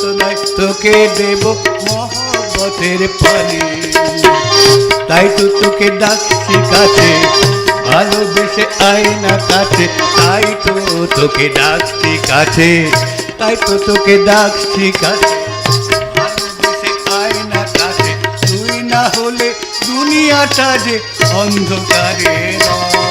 তো নয় তোকে দেব মহব্বতের পানি তাই তো তোকে ডাকছি কাছে, ভালোবেসে আয়না কাছে, তাই তো তোকে ডাকছি কাছে, তাই তো তোকে ডাকছি কাছে তুই না হলে দুনিয়াটা যে অন্ধকারে রয়।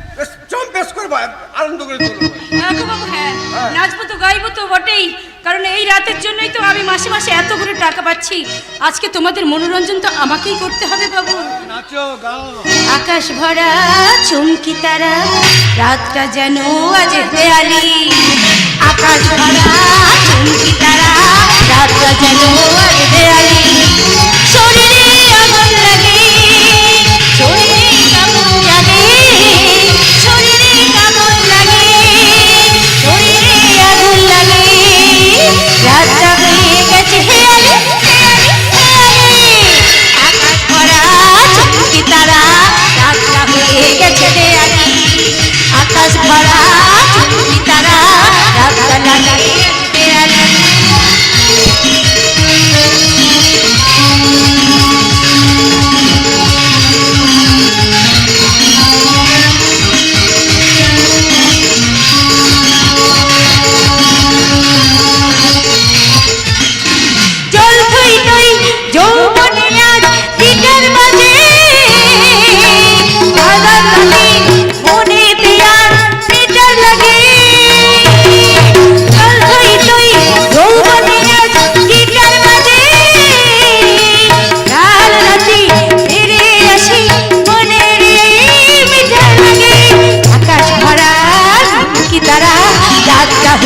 চম্পেস করব আনন্দ করে হ্যাঁ নাচবো তো গাইবো তো বটেই। কারণ এই রাতের জন্যই তো আমি মাসে মাসে এত করে টাকা পাচ্ছি। আজকে তোমাদের মনোরঞ্জন তো আমাকেই করতে হবে বাবু। আকাশ ভরা চমকি তারা রাতটা যেন আজ দেয়ালি। আকাশ ভরা চমকি তারা রাতটা যেন আজ দেয়ালি।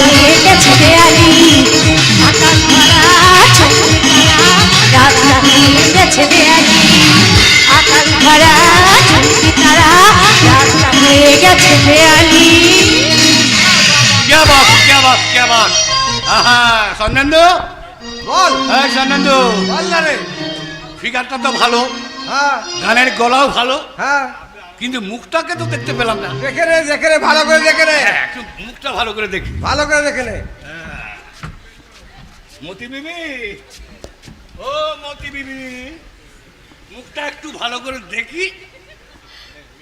হয়ে গেছে দেয়ালি আকাশ ভরা চমকি তারা রাতটা হয়ে গেছে দেয়ালি আকাশ ভরা চমকি তারা রাতটা হয়ে গেছে দেয়ালি क्या बात क्या बात क्या बात আহা সন্দেন্দু বল হ্যাঁ সন্দেন্দু বল না রে ফিগারটা তো ভালো হ্যাঁ গানের গলাও ভালো হ্যাঁ কিন্তু মুখটাকে তো দেখতে পেলাম না দেখে রে দেখে রে ভালো করে দেখে রে হ্যাঁ, একটু মুখটা ভালো করে দেখি ভালো করে দেখে নে। মতি বিবি? ও মতি বিবি মুখটা একটু ভালো করে দেখি।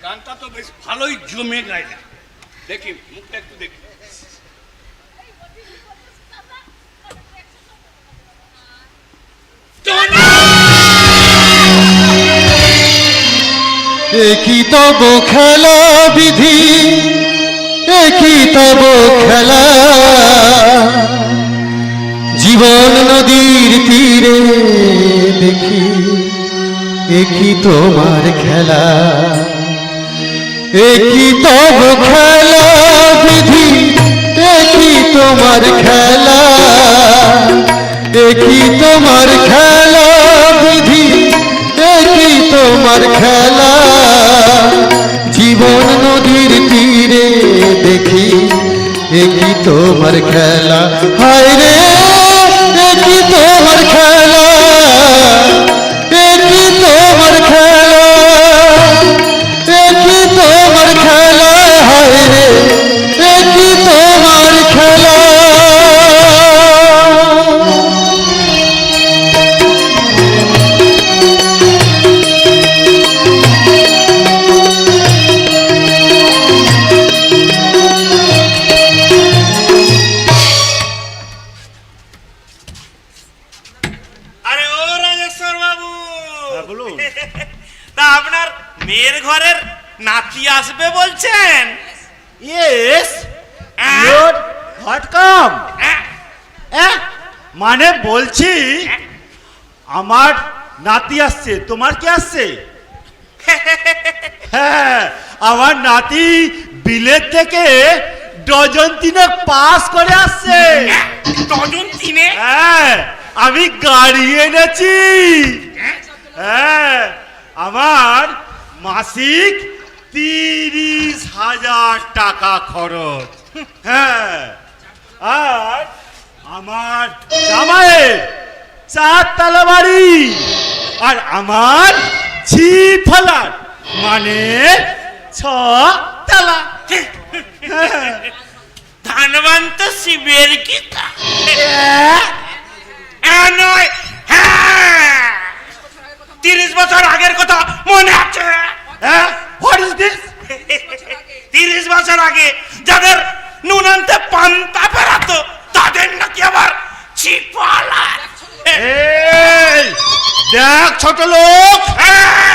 গানটা তো বেশ ভালোই জমে গায় দেখি মুখটা একটু দেখি। একই তব খেলা তব খেলা। জীবন নদীর তীরে দেখি একই তোমার খেলা। একই তব খেলা বিধি একই তোমার খেলা। একই তোমার খেলা বিধি একই তোমার খেলা। জীবন নদীর তীরে দেখি একই তোমার খেলা। হায় রে একই তোমার খেলা। বলুন। তা আপনার মেয়ের ঘরের নাতি আসবে বলছেন? ইয়েস? গুড হোয়াট কাম মানে বলছি আমার নাতি আসছে তোমার কি আসছে? হ্যাঁ আমার নাতি বিলেত থেকে ডজন তিনে পাস করে আসছে। ডজন তিনে হ্যাঁ আমি গাড়ি এনেছি। হ্যাঁ আমার মাসিক তিরিশ হাজার টাকা খরচ হ্যাঁ আর আমার জামাইয়ের চার তালা বাড়ি আর আমার ছি ফলার মানে ছ তালা হ্যাঁ ধানবান তো শিবের কি তা? হ্যাঁ। নয় তিরিশ বছর আগের কথা মনে আছে? হ্যাঁ? হোয়াট ইজ দিস তিরিশ বছর আগে যাদের নুন আনতে পান্তা ফেরাতো তাদের নাকি আবার চিপালা এই দেখ ছোট লোক। এই,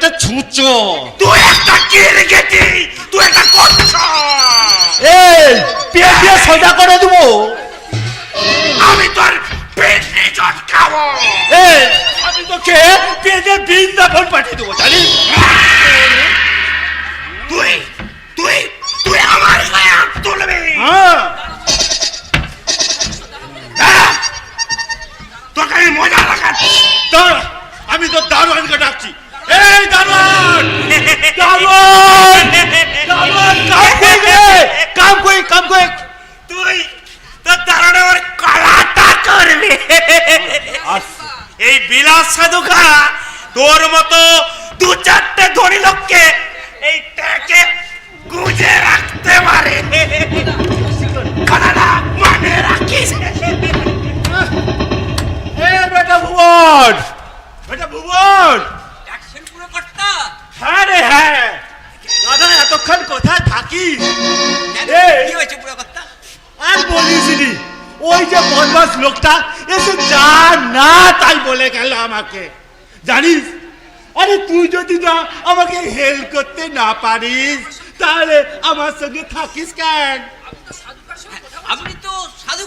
একটা ছুঁচ। তুই একটা কিরগেটি তুই একটা করছ এই পেট দিয়ে সোজা করে দেবো। আমি তোর পেটে চটকাবো এই আমি তোকে পেটে বৃন্দাবন পাঠিয়ে দেবো জানিস? তুই তুই তুই আমার গায়ে হাত তুলবি। হ্যাঁ। তোকে আমি মজা লাগাচ্ছি। আমি তো দারোয়ানকে ডাকছি এই দারোয়ান দারোয়ান দারোয়ান কাম কই কাম কই তুই তোর দাঁড়ানো ওর কলাটা করবি এই বিলাস সাধুকা তোর মতো দু চারটে ধনী লোককে এই ট্যাকে গুজে রাখতে পারে মানে রাখিস এতক্ষণ কোথায় এই, আর বলিস ওই যে বদমাস লোকটা এসে যা না তাই বলে গেল আমাকে। জানিস? আরে তুই যদি না আমাকে হেল্প করতে না পারিস তাহলে আমার সঙ্গে থাকিস কেন? আপনি তো সাধু